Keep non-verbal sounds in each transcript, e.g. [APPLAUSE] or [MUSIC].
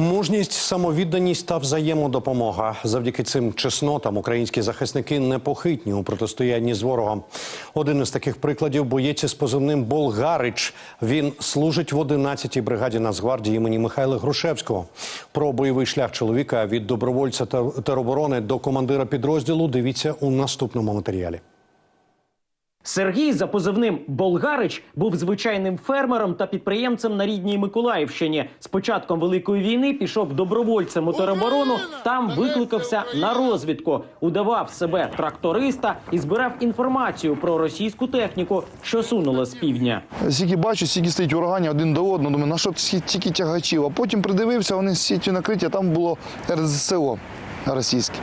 Мужність, самовідданість та взаємодопомога. Завдяки цим чеснотам українські захисники непохитні у протистоянні з ворогом. Один із таких прикладів боєць із позивним Болгарич. Він служить в 11-й бригаді Нацгвардії імені Михайла Грушевського. Про бойовий шлях чоловіка від добровольця тероборони до командира підрозділу. Дивіться у наступному матеріалі. Сергій за позивним Болгарич був звичайним фермером та підприємцем на рідній Миколаївщині. З початком великої війни пішов добровольцем у тероборону. Там викликався на розвідку, удавав себе тракториста і збирав інформацію про російську техніку, що сунула з півдня. Скільки бачу, скільки стоїть урагані один до одного. Думаю, на що тільки тягачів? А потім придивився, вони з сіттю накриті, там було РЗСО російське.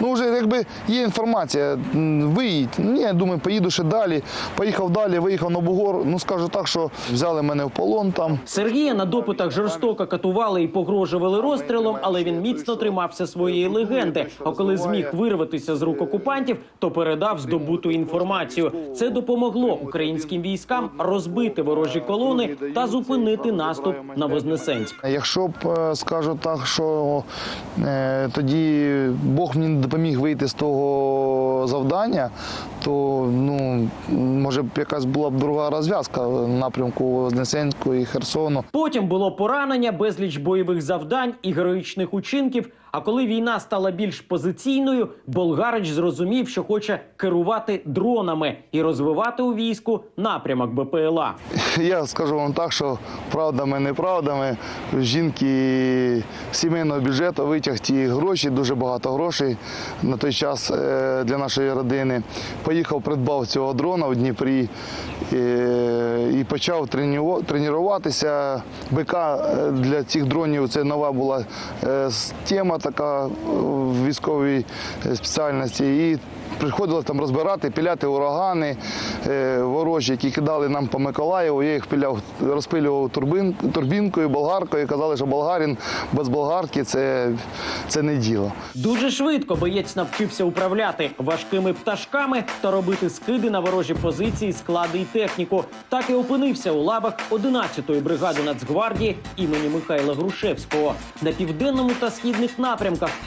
Ну, вже якби є інформація, виїдь. Ні, я думаю, поїду ще далі. Поїхав далі, виїхав на Бугор. Ну, скажу так, що взяли мене в полон там. Сергія на допитах жорстоко катували і погрожували розстрілом, але він міцно тримався своєї легенди. А коли зміг вирватися з рук окупантів, то передав здобуту інформацію. Це допомогло українським військам розбити ворожі колони та зупинити наступ на Вознесенськ. Якщо б е, скажу так, що е, тоді Бог мені допоміг вийти з того завдання, то ну може б якась була б друга розв'язка в напрямку Вознесенського і Херсону. Потім було поранення, безліч бойових завдань і героїчних учинків. А коли війна стала більш позиційною, Болгарич зрозумів, що хоче керувати дронами і розвивати у війську напрямок БПЛА. Я скажу вам так, що правдами, неправдами жінки сімейного бюджету витяг ті гроші, дуже багато грошей на той час е, для нашої родини. Поїхав, придбав цього дрона в Дніпрі е, і почав тренуватися. БК е, для цих дронів це нова була тема така е, в військовій е, спеціальності. І Приходилось там розбирати, піляти урагани е, ворожі, які кидали нам по Миколаєву. Я їх піляв, розпилював турбин, турбінкою, болгаркою. Казали, що болгарин без болгарки це, це не діло. Дуже швидко боєць навчився управляти важкими пташками та робити скиди на ворожі позиції, склади і техніку. Так і опинився у лавах 11-ї бригади Нацгвардії імені Михайла Грушевського. На південному та східних напрямках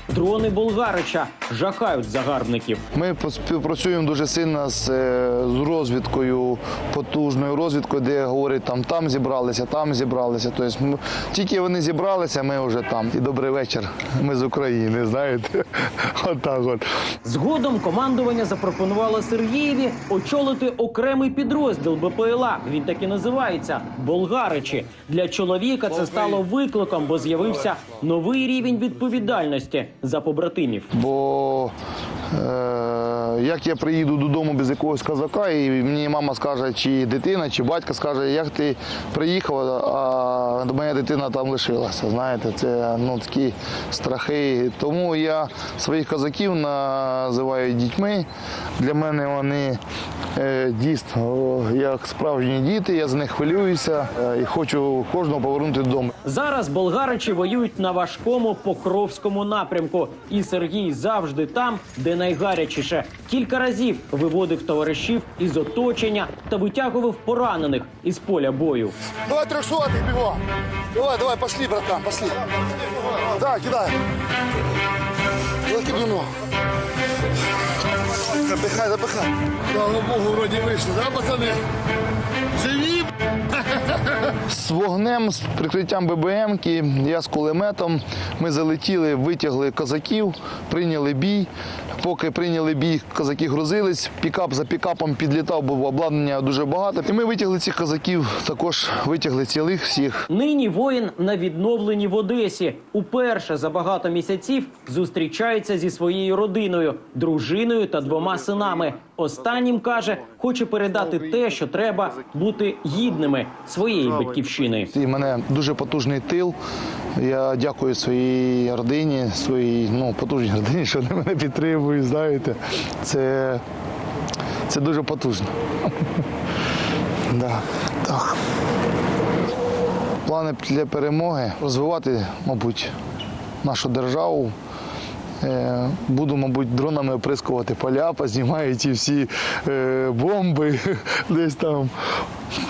дрони Болгарича жахають загарбників. Ми співпрацюємо дуже сильно з, е, з розвідкою, потужною розвідкою, де говорять, там там зібралися, там зібралися. Тобто ми- тільки вони зібралися, ми вже там. І добрий вечір. Ми з України, знаєте. [LAUGHS] Отак от. Згодом командування запропонувало Сергієві очолити окремий підрозділ БПЛА. Він так і називається Болгаричі. Для чоловіка це стало викликом, бо з'явився новий рівень відповідальності за побратимів. Бо як я приїду додому без якогось казака, і мені мама скаже, чи дитина, чи батько скаже, як ти приїхав, а моя дитина там лишилася. Знаєте, це ну, такі страхи. Тому я своїх казаків називаю дітьми. Для мене вони е, дійсно як справжні діти, я з них хвилююся е, і хочу кожного повернути додому. Зараз болгаричі воюють на важкому покровському напрямку, і Сергій завжди там, де найгарячіше. Кілька разів виводив товаришів із оточення та витягував поранених із поля бою. Давай трехсотых бегом. Давай, давай, пошли, братан, пошли. Да, кидай. Закидуну. Запихай, запихай. Слава Богу, вроде вышли, да, пацаны? Живи, З вогнем, з прикриттям ББМки, я з кулеметом. Ми залетіли, витягли козаків, прийняли бій. Поки прийняли бій, козаки грузились. Пікап за пікапом підлітав, бо обладнання дуже багато. І ми витягли цих козаків, також витягли цілих всіх. Нині воїн на відновленні в Одесі. Уперше за багато місяців зустрічається зі своєю родиною, дружиною та двома синами. Останнім каже, хоче передати те, що треба бути гідними своєї батьківщини. І мене дуже потужний тил. Я дякую своїй родині, своїй ну, потужній родині, що вони мене підтримують. Знаєте, це, це дуже потужно. [LAUGHS] Да, так. Плани для перемоги розвивати, мабуть, нашу державу. Е, Буду, мабуть, дронами оприскувати поля, познімаю ті всі е, бомби, [LAUGHS] десь там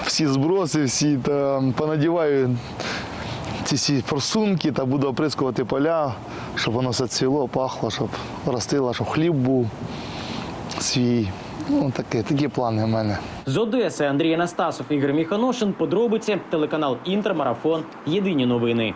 всі зброси, всі там понадіваю ці всі форсунки та буду оприскувати поля, щоб воно все цвіло, пахло, щоб ростило, щоб хліб був свій. Ну, таке, такі плани в мене. З Одеси Андрій Анастасов, Ігор Міханошин. Подробиці телеканал Інтермарафон. Єдині новини.